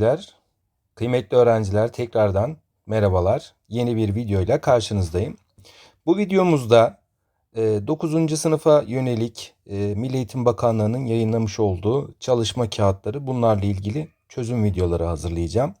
öğrenciler, kıymetli öğrenciler tekrardan merhabalar. Yeni bir videoyla karşınızdayım. Bu videomuzda e, 9. sınıfa yönelik e, Milli Eğitim Bakanlığı'nın yayınlamış olduğu çalışma kağıtları bunlarla ilgili çözüm videoları hazırlayacağım.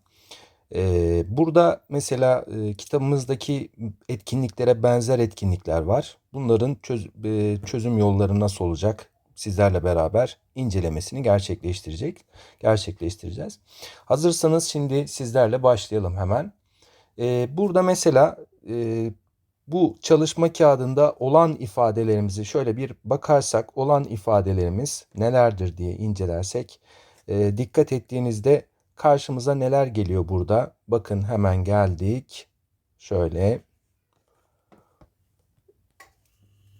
E, burada mesela e, kitabımızdaki etkinliklere benzer etkinlikler var. Bunların çöz, e, çözüm yolları nasıl olacak? Sizlerle beraber incelemesini gerçekleştirecek, gerçekleştireceğiz. Hazırsanız şimdi sizlerle başlayalım hemen. E, burada mesela e, bu çalışma kağıdında olan ifadelerimizi şöyle bir bakarsak olan ifadelerimiz nelerdir diye incelersek e, dikkat ettiğinizde karşımıza neler geliyor burada? Bakın hemen geldik. Şöyle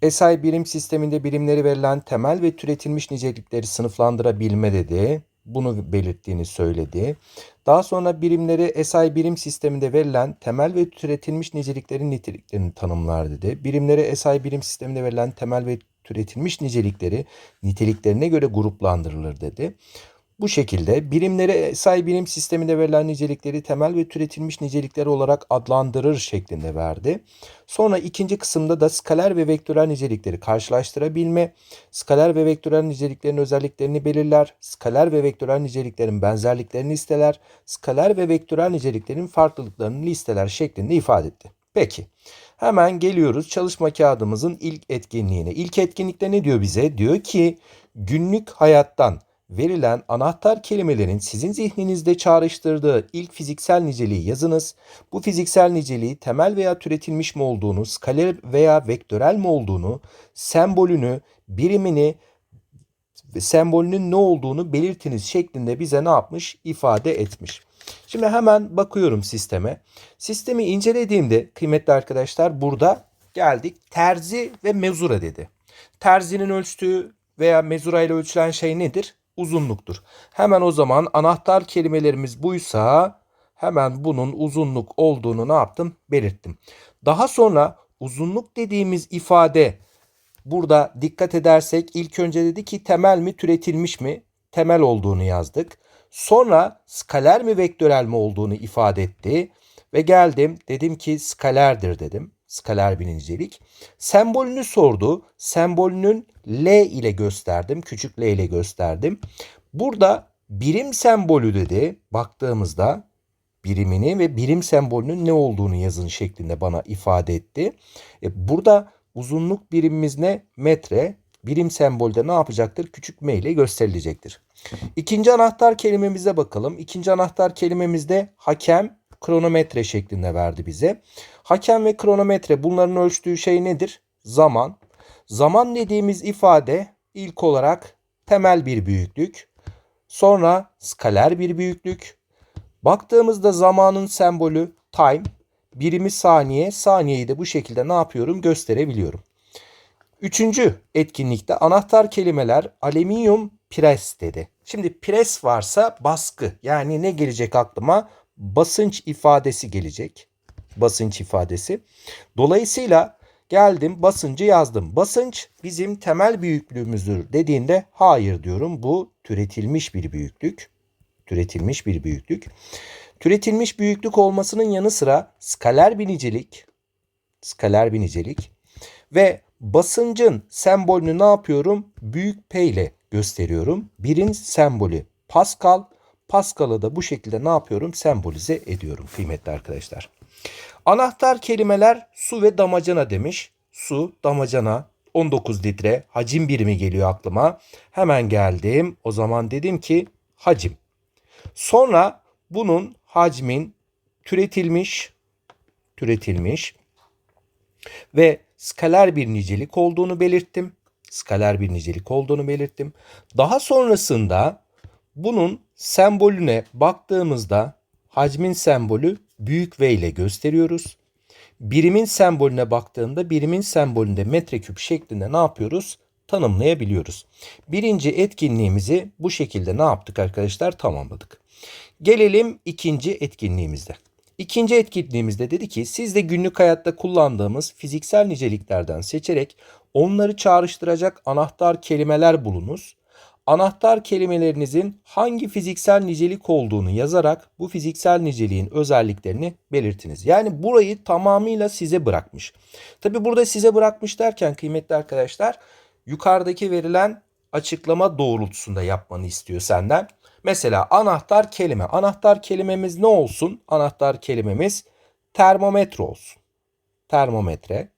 SI birim sisteminde birimleri verilen temel ve türetilmiş nicelikleri sınıflandırabilme dedi. Bunu belirttiğini söyledi. Daha sonra birimleri SI birim sisteminde verilen temel ve türetilmiş niceliklerin niteliklerini tanımlar dedi. Birimleri SI birim sisteminde verilen temel ve türetilmiş nicelikleri niteliklerine göre gruplandırılır dedi. Bu şekilde birimlere say birim sisteminde verilen nicelikleri temel ve türetilmiş nicelikler olarak adlandırır şeklinde verdi. Sonra ikinci kısımda da skaler ve vektörel nicelikleri karşılaştırabilme, skaler ve vektörel niceliklerin özelliklerini belirler, skaler ve vektörel niceliklerin benzerliklerini listeler, skaler ve vektörel niceliklerin farklılıklarını listeler şeklinde ifade etti. Peki. Hemen geliyoruz çalışma kağıdımızın ilk etkinliğine. İlk etkinlikte ne diyor bize? Diyor ki günlük hayattan verilen anahtar kelimelerin sizin zihninizde çağrıştırdığı ilk fiziksel niceliği yazınız. Bu fiziksel niceliği temel veya türetilmiş mi olduğunu, skaler veya vektörel mi olduğunu, sembolünü, birimini sembolünün ne olduğunu belirtiniz şeklinde bize ne yapmış? ifade etmiş. Şimdi hemen bakıyorum sisteme. Sistemi incelediğimde kıymetli arkadaşlar burada geldik terzi ve mezura dedi. Terzinin ölçtüğü veya mezura ile ölçülen şey nedir? Uzunluktur. Hemen o zaman anahtar kelimelerimiz buysa hemen bunun uzunluk olduğunu ne yaptım? Belirttim. Daha sonra uzunluk dediğimiz ifade burada dikkat edersek ilk önce dedi ki temel mi türetilmiş mi? Temel olduğunu yazdık. Sonra skaler mi vektörel mi olduğunu ifade etti. Ve geldim dedim ki skalerdir dedim. Skaler bir nicelik. Sembolünü sordu. Sembolünün L ile gösterdim. Küçük L ile gösterdim. Burada birim sembolü dedi. Baktığımızda birimini ve birim sembolünün ne olduğunu yazın şeklinde bana ifade etti. E burada uzunluk birimimiz ne? Metre. Birim sembolde ne yapacaktır? Küçük m ile gösterilecektir. İkinci anahtar kelimemize bakalım. İkinci anahtar kelimemizde hakem kronometre şeklinde verdi bize. Hakem ve kronometre bunların ölçtüğü şey nedir? Zaman. Zaman dediğimiz ifade ilk olarak temel bir büyüklük. Sonra skaler bir büyüklük. Baktığımızda zamanın sembolü time. Birimi saniye. Saniyeyi de bu şekilde ne yapıyorum gösterebiliyorum. Üçüncü etkinlikte anahtar kelimeler alüminyum pres dedi. Şimdi pres varsa baskı yani ne gelecek aklıma? Basınç ifadesi gelecek. Basınç ifadesi. Dolayısıyla geldim basıncı yazdım. Basınç bizim temel büyüklüğümüzdür dediğinde hayır diyorum. Bu türetilmiş bir büyüklük. Türetilmiş bir büyüklük. Türetilmiş büyüklük olmasının yanı sıra skaler bir nicelik, skaler bir nicelik ve basıncın sembolünü ne yapıyorum? Büyük P ile gösteriyorum. Birin sembolü Pascal. Pascal'ı da bu şekilde ne yapıyorum? Sembolize ediyorum kıymetli arkadaşlar. Anahtar kelimeler su ve damacana demiş. Su, damacana, 19 litre hacim birimi geliyor aklıma. Hemen geldim. O zaman dedim ki hacim. Sonra bunun hacmin türetilmiş türetilmiş ve skaler bir nicelik olduğunu belirttim. Skaler bir nicelik olduğunu belirttim. Daha sonrasında bunun sembolüne baktığımızda hacmin sembolü büyük V ile gösteriyoruz. Birimin sembolüne baktığında birimin sembolünde metreküp şeklinde ne yapıyoruz? Tanımlayabiliyoruz. Birinci etkinliğimizi bu şekilde ne yaptık arkadaşlar? Tamamladık. Gelelim ikinci etkinliğimizde. İkinci etkinliğimizde dedi ki siz de günlük hayatta kullandığımız fiziksel niceliklerden seçerek onları çağrıştıracak anahtar kelimeler bulunuz. Anahtar kelimelerinizin hangi fiziksel nicelik olduğunu yazarak bu fiziksel niceliğin özelliklerini belirtiniz. Yani burayı tamamıyla size bırakmış. Tabi burada size bırakmış derken kıymetli arkadaşlar yukarıdaki verilen açıklama doğrultusunda yapmanı istiyor senden. Mesela anahtar kelime. Anahtar kelimemiz ne olsun? Anahtar kelimemiz termometre olsun. Termometre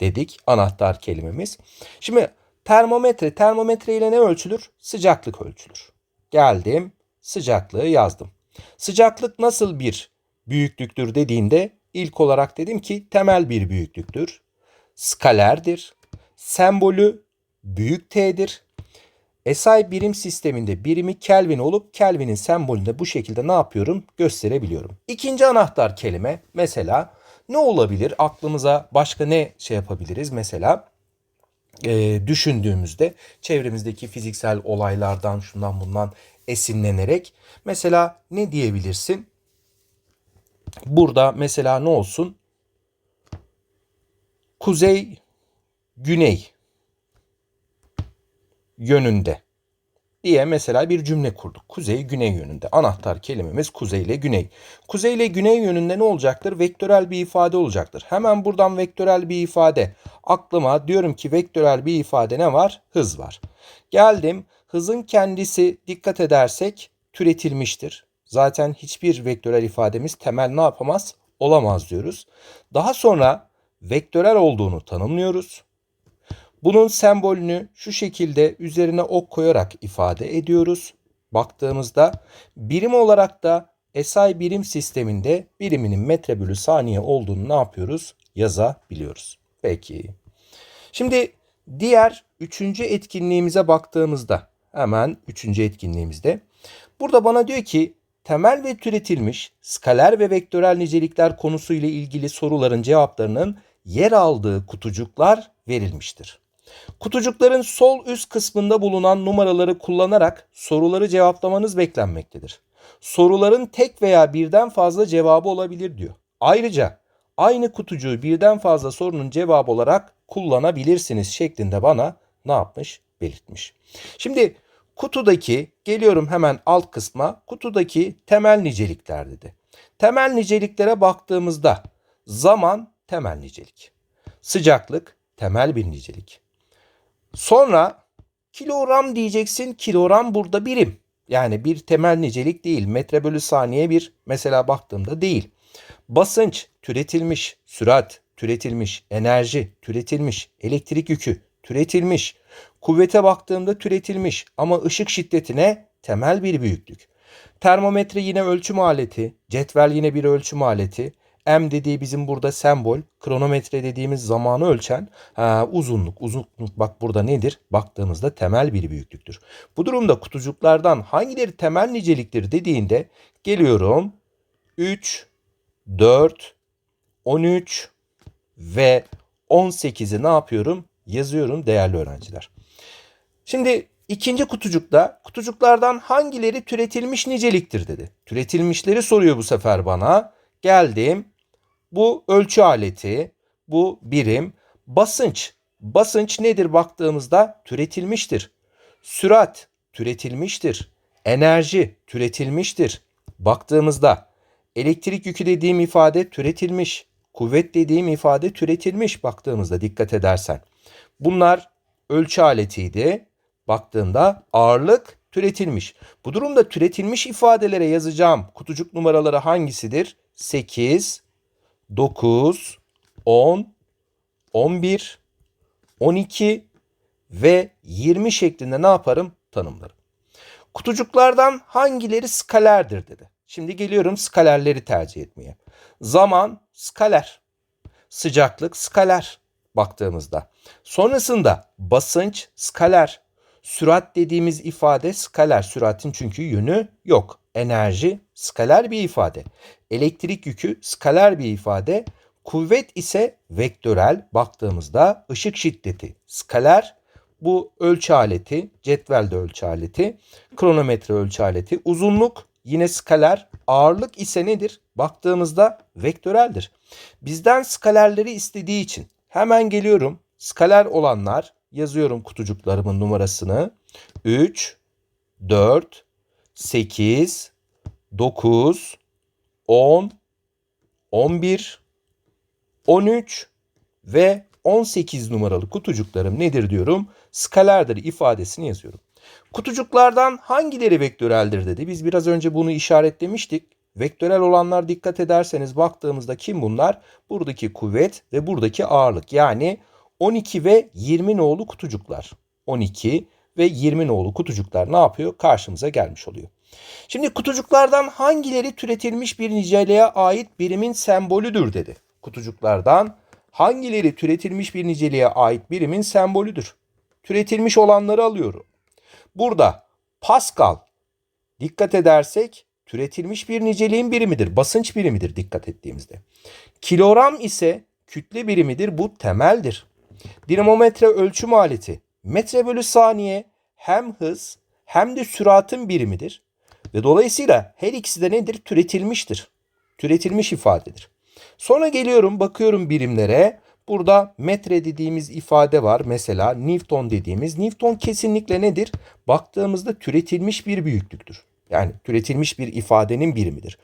dedik anahtar kelimemiz. Şimdi termometre, termometre ile ne ölçülür? Sıcaklık ölçülür. Geldim, sıcaklığı yazdım. Sıcaklık nasıl bir büyüklüktür dediğinde ilk olarak dedim ki temel bir büyüklüktür. Skalerdir. Sembolü büyük T'dir. SI birim sisteminde birimi Kelvin olup Kelvin'in sembolünde bu şekilde ne yapıyorum gösterebiliyorum. İkinci anahtar kelime mesela ne olabilir? Aklımıza başka ne şey yapabiliriz? Mesela e, düşündüğümüzde çevremizdeki fiziksel olaylardan şundan bundan esinlenerek mesela ne diyebilirsin? Burada mesela ne olsun? Kuzey, güney yönünde diye mesela bir cümle kurduk. Kuzey güney yönünde. Anahtar kelimemiz kuzey ile güney. Kuzey ile güney yönünde ne olacaktır? Vektörel bir ifade olacaktır. Hemen buradan vektörel bir ifade. Aklıma diyorum ki vektörel bir ifade ne var? Hız var. Geldim. Hızın kendisi dikkat edersek türetilmiştir. Zaten hiçbir vektörel ifademiz temel ne yapamaz? Olamaz diyoruz. Daha sonra vektörel olduğunu tanımlıyoruz. Bunun sembolünü şu şekilde üzerine ok koyarak ifade ediyoruz. Baktığımızda birim olarak da SI birim sisteminde biriminin metre bölü saniye olduğunu ne yapıyoruz? Yazabiliyoruz. Peki. Şimdi diğer üçüncü etkinliğimize baktığımızda hemen üçüncü etkinliğimizde burada bana diyor ki temel ve türetilmiş skaler ve vektörel nicelikler konusuyla ilgili soruların cevaplarının yer aldığı kutucuklar verilmiştir. Kutucukların sol üst kısmında bulunan numaraları kullanarak soruları cevaplamanız beklenmektedir. Soruların tek veya birden fazla cevabı olabilir diyor. Ayrıca aynı kutucuğu birden fazla sorunun cevabı olarak kullanabilirsiniz şeklinde bana ne yapmış? Belirtmiş. Şimdi kutudaki geliyorum hemen alt kısma kutudaki temel nicelikler dedi. Temel niceliklere baktığımızda zaman temel nicelik. Sıcaklık temel bir nicelik. Sonra kilogram diyeceksin. Kilogram burada birim. Yani bir temel nicelik değil. Metre bölü saniye bir mesela baktığımda değil. Basınç türetilmiş, sürat türetilmiş, enerji türetilmiş, elektrik yükü türetilmiş. Kuvvete baktığımda türetilmiş ama ışık şiddetine temel bir büyüklük. Termometre yine ölçüm aleti, cetvel yine bir ölçüm aleti. M dediği bizim burada sembol. Kronometre dediğimiz zamanı ölçen ha, uzunluk. Uzunluk bak burada nedir? Baktığımızda temel bir büyüklüktür. Bu durumda kutucuklardan hangileri temel niceliktir dediğinde geliyorum 3, 4, 13 ve 18'i ne yapıyorum? Yazıyorum değerli öğrenciler. Şimdi ikinci kutucukta kutucuklardan hangileri türetilmiş niceliktir dedi. Türetilmişleri soruyor bu sefer bana. Geldim bu ölçü aleti, bu birim. Basınç. Basınç nedir baktığımızda türetilmiştir. Sürat türetilmiştir. Enerji türetilmiştir. Baktığımızda elektrik yükü dediğim ifade türetilmiş. Kuvvet dediğim ifade türetilmiş baktığımızda dikkat edersen. Bunlar ölçü aletiydi. Baktığında ağırlık türetilmiş. Bu durumda türetilmiş ifadelere yazacağım kutucuk numaraları hangisidir? 8, 9, 10, 11, 12 ve 20 şeklinde ne yaparım? Tanımlarım. Kutucuklardan hangileri skalerdir dedi. Şimdi geliyorum skalerleri tercih etmeye. Zaman skaler. Sıcaklık skaler baktığımızda. Sonrasında basınç skaler. Sürat dediğimiz ifade skaler. Süratin çünkü yönü yok. Enerji skaler bir ifade. Elektrik yükü skaler bir ifade. Kuvvet ise vektörel baktığımızda ışık şiddeti skaler. Bu ölçü aleti, cetvelde ölçü aleti, kronometre ölçü aleti, uzunluk yine skaler, ağırlık ise nedir? Baktığımızda vektöreldir. Bizden skalerleri istediği için hemen geliyorum. Skaler olanlar yazıyorum kutucuklarımın numarasını. 3, 4, 8, 9, 10, 11, 13 ve 18 numaralı kutucuklarım nedir diyorum? Skalerdir ifadesini yazıyorum. Kutucuklardan hangileri vektöreldir dedi. Biz biraz önce bunu işaretlemiştik. Vektörel olanlar dikkat ederseniz baktığımızda kim bunlar? Buradaki kuvvet ve buradaki ağırlık. Yani 12 ve 20 nolu kutucuklar. 12 ve 20 nolu kutucuklar ne yapıyor? Karşımıza gelmiş oluyor. Şimdi kutucuklardan hangileri türetilmiş bir niceliğe ait birimin sembolüdür dedi. Kutucuklardan hangileri türetilmiş bir niceliğe ait birimin sembolüdür? Türetilmiş olanları alıyorum. Burada Pascal dikkat edersek türetilmiş bir niceliğin birimidir. Basınç birimidir dikkat ettiğimizde. Kilogram ise kütle birimidir. Bu temeldir. Dinamometre ölçüm aleti metre bölü saniye hem hız hem de süratin birimidir. Ve dolayısıyla her ikisi de nedir? Türetilmiştir. Türetilmiş ifadedir. Sonra geliyorum bakıyorum birimlere. Burada metre dediğimiz ifade var. Mesela Newton dediğimiz. Newton kesinlikle nedir? Baktığımızda türetilmiş bir büyüklüktür. Yani türetilmiş bir ifadenin birimidir.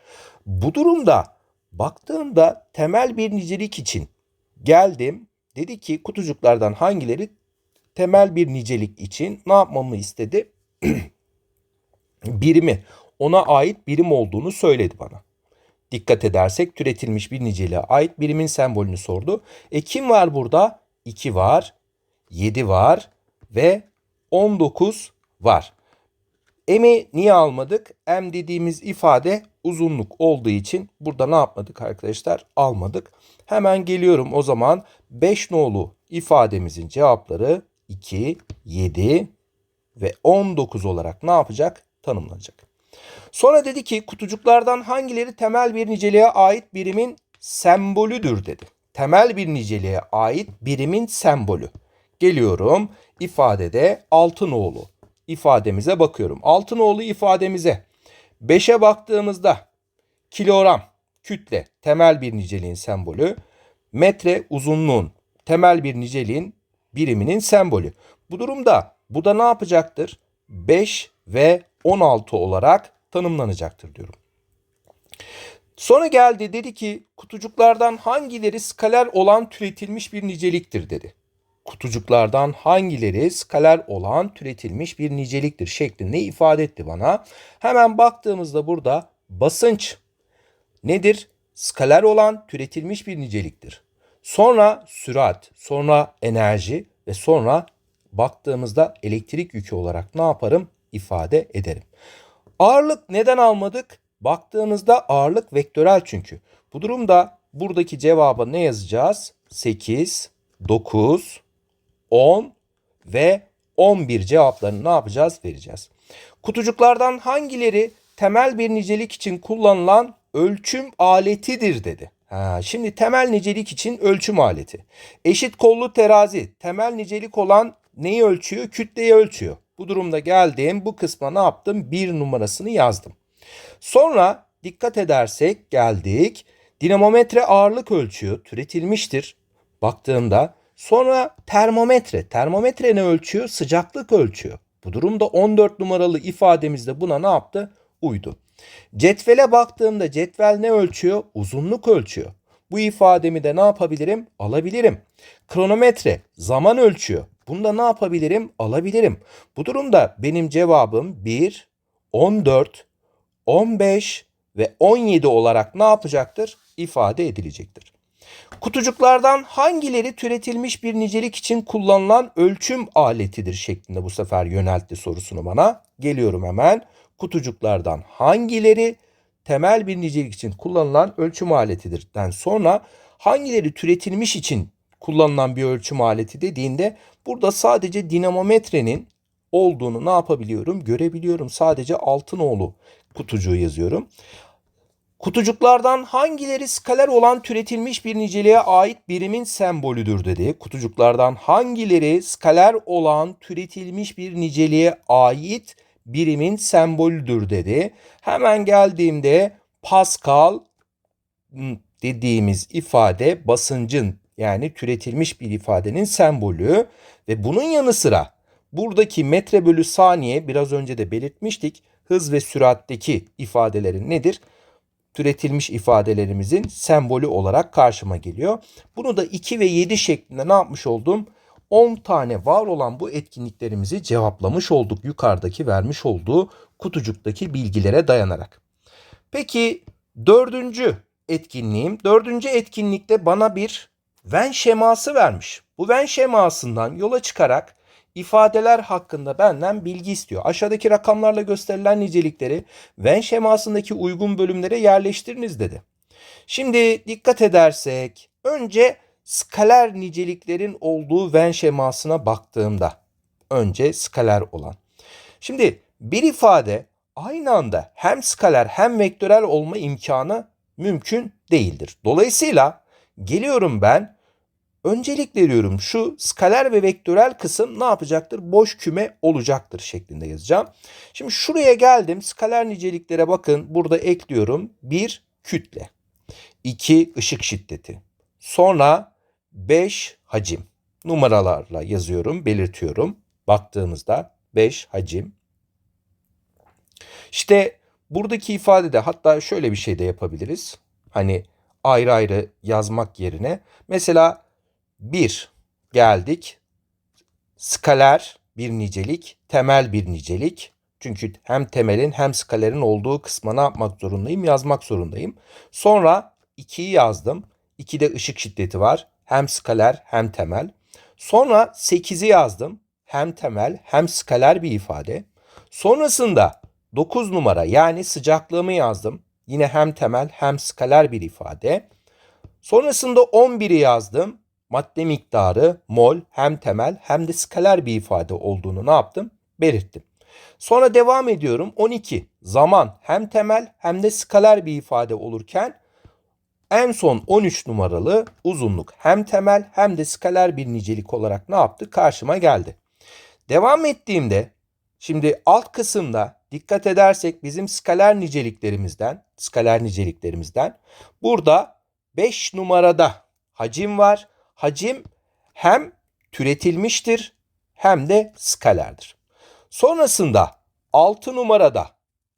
Bu durumda baktığımda temel bir nicelik için geldim. Dedi ki kutucuklardan hangileri temel bir nicelik için ne yapmamı istedi? birimi ona ait birim olduğunu söyledi bana. Dikkat edersek türetilmiş bir niceliğe ait birimin sembolünü sordu. E kim var burada? 2 var, 7 var ve 19 var. M'i niye almadık? M dediğimiz ifade uzunluk olduğu için burada ne yapmadık arkadaşlar? Almadık. Hemen geliyorum o zaman 5 nolu ifademizin cevapları 2, 7 ve 19 olarak ne yapacak? Tanımlanacak. Sonra dedi ki kutucuklardan hangileri temel bir niceliğe ait birimin sembolüdür dedi. Temel bir niceliğe ait birimin sembolü. Geliyorum ifadede Altınoğlu ifademize bakıyorum. Altınoğlu ifademize 5'e baktığımızda kilogram kütle temel bir niceliğin sembolü. Metre uzunluğun temel bir niceliğin biriminin sembolü. Bu durumda bu da ne yapacaktır? 5 ve 16 olarak tanımlanacaktır diyorum. Sonra geldi dedi ki kutucuklardan hangileri skaler olan türetilmiş bir niceliktir dedi. Kutucuklardan hangileri skaler olan türetilmiş bir niceliktir şeklinde ifade etti bana. Hemen baktığımızda burada basınç nedir? Skaler olan türetilmiş bir niceliktir. Sonra sürat, sonra enerji ve sonra baktığımızda elektrik yükü olarak ne yaparım? İfade ederim. Ağırlık neden almadık? Baktığımızda ağırlık vektörel çünkü. Bu durumda buradaki cevaba ne yazacağız? 8, 9, 10 ve 11 cevaplarını ne yapacağız? Vereceğiz. Kutucuklardan hangileri temel bir nicelik için kullanılan ölçüm aletidir dedi. Ha, şimdi temel nicelik için ölçüm aleti. Eşit kollu terazi temel nicelik olan neyi ölçüyor? Kütleyi ölçüyor. Bu durumda geldim bu kısma ne yaptım? Bir numarasını yazdım. Sonra dikkat edersek geldik. Dinamometre ağırlık ölçüyor. Türetilmiştir. Baktığımda sonra termometre. Termometre ne ölçüyor? Sıcaklık ölçüyor. Bu durumda 14 numaralı ifademizde buna ne yaptı? Uydu. Cetvele baktığımda cetvel ne ölçüyor? Uzunluk ölçüyor. Bu ifademi de ne yapabilirim? Alabilirim. Kronometre zaman ölçüyor. Bunda ne yapabilirim? Alabilirim. Bu durumda benim cevabım 1, 14, 15 ve 17 olarak ne yapacaktır? İfade edilecektir. Kutucuklardan hangileri türetilmiş bir nicelik için kullanılan ölçüm aletidir şeklinde bu sefer yöneltti sorusunu bana. Geliyorum hemen. Kutucuklardan hangileri temel bir nicelik için kullanılan ölçüm aletidirden sonra hangileri türetilmiş için kullanılan bir ölçüm aleti dediğinde burada sadece dinamometrenin olduğunu ne yapabiliyorum? Görebiliyorum. Sadece Altınoğlu kutucuğu yazıyorum. Kutucuklardan hangileri skaler olan türetilmiş bir niceliğe ait birimin sembolüdür dedi. Kutucuklardan hangileri skaler olan türetilmiş bir niceliğe ait birimin sembolüdür dedi. Hemen geldiğimde Pascal dediğimiz ifade basıncın yani türetilmiş bir ifadenin sembolü ve bunun yanı sıra buradaki metre bölü saniye biraz önce de belirtmiştik. Hız ve süratteki ifadelerin nedir? Türetilmiş ifadelerimizin sembolü olarak karşıma geliyor. Bunu da 2 ve 7 şeklinde ne yapmış oldum? 10 tane var olan bu etkinliklerimizi cevaplamış olduk yukarıdaki vermiş olduğu kutucuktaki bilgilere dayanarak. Peki dördüncü etkinliğim. Dördüncü etkinlikte bana bir Venn şeması vermiş. Bu Venn şemasından yola çıkarak ifadeler hakkında benden bilgi istiyor. Aşağıdaki rakamlarla gösterilen nicelikleri Venn şemasındaki uygun bölümlere yerleştiriniz dedi. Şimdi dikkat edersek önce skaler niceliklerin olduğu Venn şemasına baktığımda önce skaler olan. Şimdi bir ifade aynı anda hem skaler hem vektörel olma imkanı mümkün değildir. Dolayısıyla geliyorum ben öncelik veriyorum şu skaler ve vektörel kısım ne yapacaktır? Boş küme olacaktır şeklinde yazacağım. Şimdi şuraya geldim. Skaler niceliklere bakın. Burada ekliyorum. Bir kütle. 2 ışık şiddeti. Sonra 5 hacim. Numaralarla yazıyorum, belirtiyorum. Baktığımızda 5 hacim. İşte buradaki ifadede hatta şöyle bir şey de yapabiliriz. Hani ayrı ayrı yazmak yerine mesela 1 geldik. Skaler bir nicelik, temel bir nicelik. Çünkü hem temelin hem skalerin olduğu kısma ne yapmak zorundayım? Yazmak zorundayım. Sonra 2'yi yazdım. 2'de ışık şiddeti var. Hem skaler hem temel. Sonra 8'i yazdım. Hem temel hem skaler bir ifade. Sonrasında 9 numara yani sıcaklığımı yazdım. Yine hem temel hem skaler bir ifade. Sonrasında 11'i yazdım. Madde miktarı mol hem temel hem de skaler bir ifade olduğunu ne yaptım? Belirttim. Sonra devam ediyorum. 12 zaman hem temel hem de skaler bir ifade olurken en son 13 numaralı uzunluk hem temel hem de skaler bir nicelik olarak ne yaptı? Karşıma geldi. Devam ettiğimde şimdi alt kısımda dikkat edersek bizim skaler niceliklerimizden, skaler niceliklerimizden burada 5 numarada hacim var. Hacim hem türetilmiştir hem de skalerdir. Sonrasında 6 numarada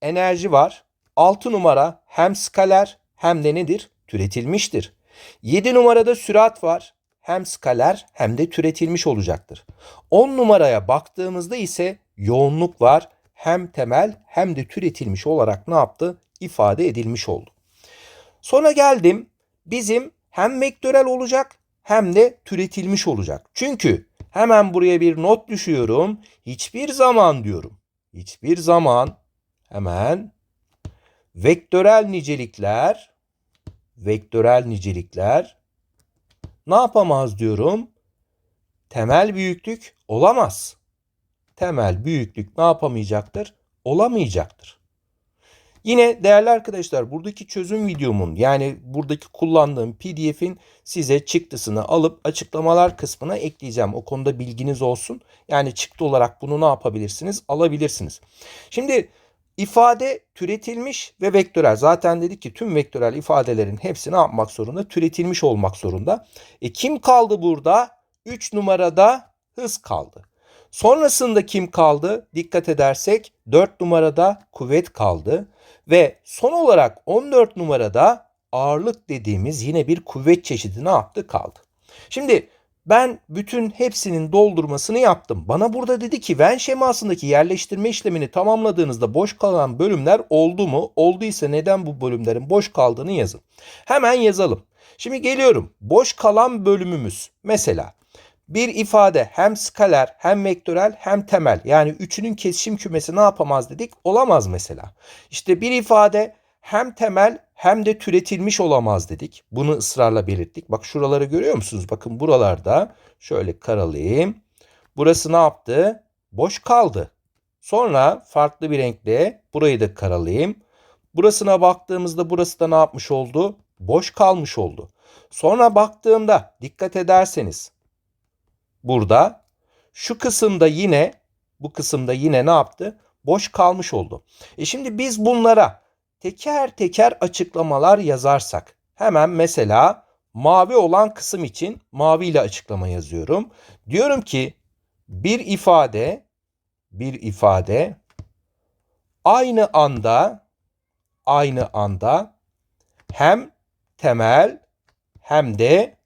enerji var. 6 numara hem skaler hem de nedir? Türetilmiştir. 7 numarada sürat var. Hem skaler hem de türetilmiş olacaktır. 10 numaraya baktığımızda ise yoğunluk var. Hem temel hem de türetilmiş olarak ne yaptı? İfade edilmiş oldu. Sonra geldim. Bizim hem vektörel olacak hem de türetilmiş olacak. Çünkü hemen buraya bir not düşüyorum. Hiçbir zaman diyorum. Hiçbir zaman hemen vektörel nicelikler vektörel nicelikler ne yapamaz diyorum? Temel büyüklük olamaz. Temel büyüklük ne yapamayacaktır? Olamayacaktır. Yine değerli arkadaşlar buradaki çözüm videomun yani buradaki kullandığım pdf'in size çıktısını alıp açıklamalar kısmına ekleyeceğim. O konuda bilginiz olsun. Yani çıktı olarak bunu ne yapabilirsiniz? Alabilirsiniz. Şimdi ifade türetilmiş ve vektörel. Zaten dedik ki tüm vektörel ifadelerin hepsi ne yapmak zorunda? Türetilmiş olmak zorunda. E kim kaldı burada? 3 numarada hız kaldı. Sonrasında kim kaldı? Dikkat edersek 4 numarada kuvvet kaldı. Ve son olarak 14 numarada ağırlık dediğimiz yine bir kuvvet çeşidi ne yaptı kaldı. Şimdi ben bütün hepsinin doldurmasını yaptım. Bana burada dedi ki Venn şemasındaki yerleştirme işlemini tamamladığınızda boş kalan bölümler oldu mu? Olduysa neden bu bölümlerin boş kaldığını yazın. Hemen yazalım. Şimdi geliyorum. Boş kalan bölümümüz mesela bir ifade hem skaler hem vektörel hem temel yani üçünün kesişim kümesi ne yapamaz dedik? Olamaz mesela. İşte bir ifade hem temel hem de türetilmiş olamaz dedik. Bunu ısrarla belirttik. Bak şuraları görüyor musunuz? Bakın buralarda şöyle karalayayım. Burası ne yaptı? Boş kaldı. Sonra farklı bir renkle burayı da karalayayım. Burasına baktığımızda burası da ne yapmış oldu? Boş kalmış oldu. Sonra baktığımda dikkat ederseniz burada. Şu kısımda yine bu kısımda yine ne yaptı? Boş kalmış oldu. E şimdi biz bunlara teker teker açıklamalar yazarsak hemen mesela mavi olan kısım için mavi ile açıklama yazıyorum. Diyorum ki bir ifade bir ifade aynı anda aynı anda hem temel hem de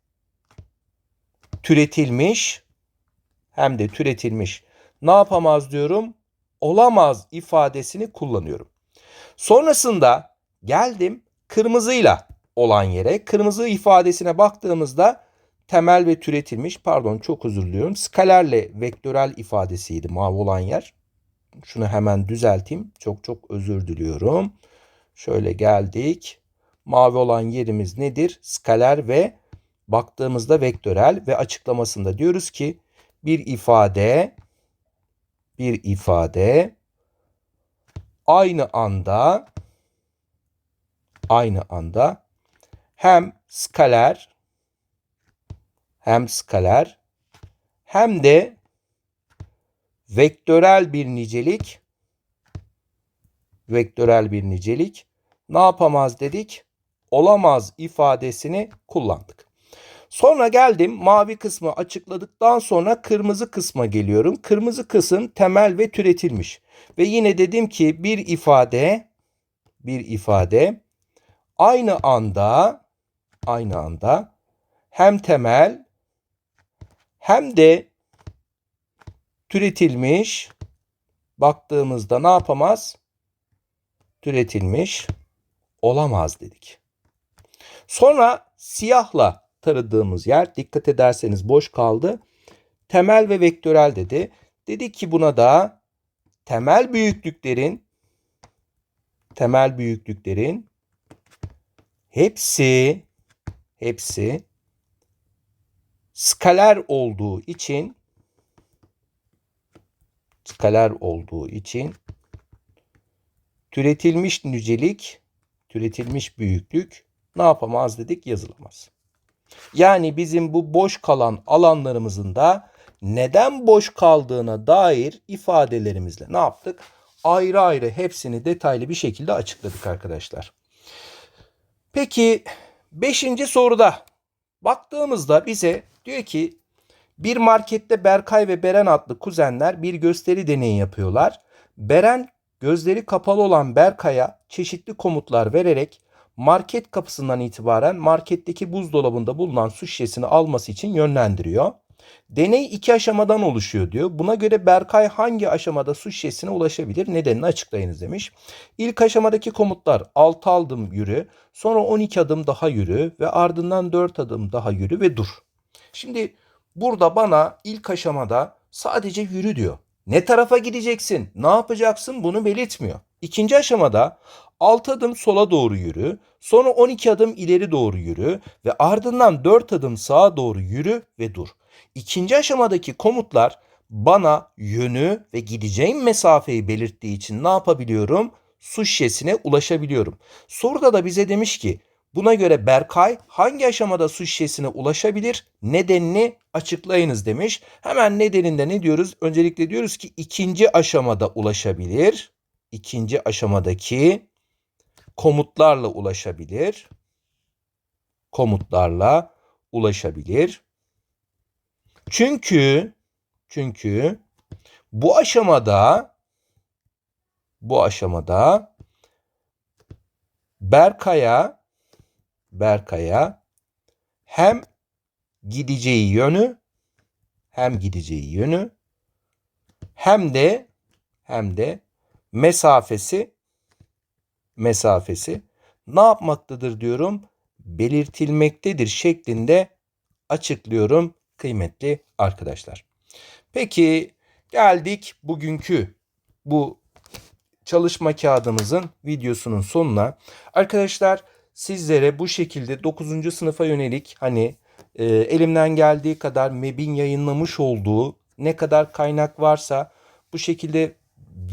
türetilmiş hem de türetilmiş ne yapamaz diyorum? Olamaz ifadesini kullanıyorum. Sonrasında geldim kırmızıyla olan yere. Kırmızı ifadesine baktığımızda temel ve türetilmiş pardon çok özür diliyorum. Skalerle vektörel ifadesiydi mavi olan yer. Şunu hemen düzelteyim. Çok çok özür diliyorum. Şöyle geldik. Mavi olan yerimiz nedir? Skaler ve baktığımızda vektörel ve açıklamasında diyoruz ki bir ifade bir ifade aynı anda aynı anda hem skaler hem skaler hem de vektörel bir nicelik vektörel bir nicelik ne yapamaz dedik? Olamaz ifadesini kullandık. Sonra geldim mavi kısmı açıkladıktan sonra kırmızı kısma geliyorum. Kırmızı kısım temel ve türetilmiş. Ve yine dedim ki bir ifade bir ifade aynı anda aynı anda hem temel hem de türetilmiş baktığımızda ne yapamaz? Türetilmiş olamaz dedik. Sonra siyahla taradığımız yer dikkat ederseniz boş kaldı. Temel ve vektörel dedi. Dedi ki buna da temel büyüklüklerin temel büyüklüklerin hepsi hepsi skaler olduğu için skaler olduğu için türetilmiş nicelik, türetilmiş büyüklük ne yapamaz dedik yazılamaz. Yani bizim bu boş kalan alanlarımızın da neden boş kaldığına dair ifadelerimizle ne yaptık? Ayrı ayrı hepsini detaylı bir şekilde açıkladık arkadaşlar. Peki beşinci soruda baktığımızda bize diyor ki bir markette Berkay ve Beren adlı kuzenler bir gösteri deneyi yapıyorlar. Beren gözleri kapalı olan Berkay'a çeşitli komutlar vererek market kapısından itibaren marketteki buzdolabında bulunan su şişesini alması için yönlendiriyor. Deney iki aşamadan oluşuyor diyor. Buna göre Berkay hangi aşamada su şişesine ulaşabilir? Nedenini açıklayınız demiş. İlk aşamadaki komutlar 6 adım yürü, sonra 12 adım daha yürü ve ardından 4 adım daha yürü ve dur. Şimdi burada bana ilk aşamada sadece yürü diyor. Ne tarafa gideceksin, ne yapacaksın bunu belirtmiyor. İkinci aşamada 6 adım sola doğru yürü, sonra 12 adım ileri doğru yürü ve ardından 4 adım sağa doğru yürü ve dur. İkinci aşamadaki komutlar bana yönü ve gideceğim mesafeyi belirttiği için ne yapabiliyorum? Su şişesine ulaşabiliyorum. Soruda da bize demiş ki buna göre Berkay hangi aşamada su şişesine ulaşabilir? Nedenini açıklayınız demiş. Hemen nedeninde ne diyoruz? Öncelikle diyoruz ki ikinci aşamada ulaşabilir. İkinci aşamadaki komutlarla ulaşabilir. Komutlarla ulaşabilir. Çünkü çünkü bu aşamada bu aşamada Berkay'a Berkay'a hem gideceği yönü hem gideceği yönü hem de hem de mesafesi mesafesi ne yapmaktadır diyorum? Belirtilmektedir şeklinde açıklıyorum kıymetli arkadaşlar. Peki geldik bugünkü bu çalışma kağıdımızın videosunun sonuna. Arkadaşlar sizlere bu şekilde 9. sınıfa yönelik hani e, elimden geldiği kadar MEB'in yayınlamış olduğu ne kadar kaynak varsa bu şekilde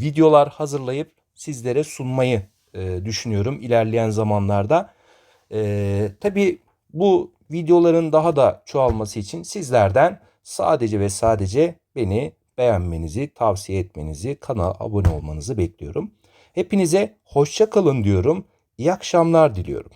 videolar hazırlayıp sizlere sunmayı e, düşünüyorum ilerleyen zamanlarda. E, tabii bu videoların daha da çoğalması için sizlerden sadece ve sadece beni beğenmenizi, tavsiye etmenizi, kanala abone olmanızı bekliyorum. Hepinize hoşça kalın diyorum. İyi akşamlar diliyorum.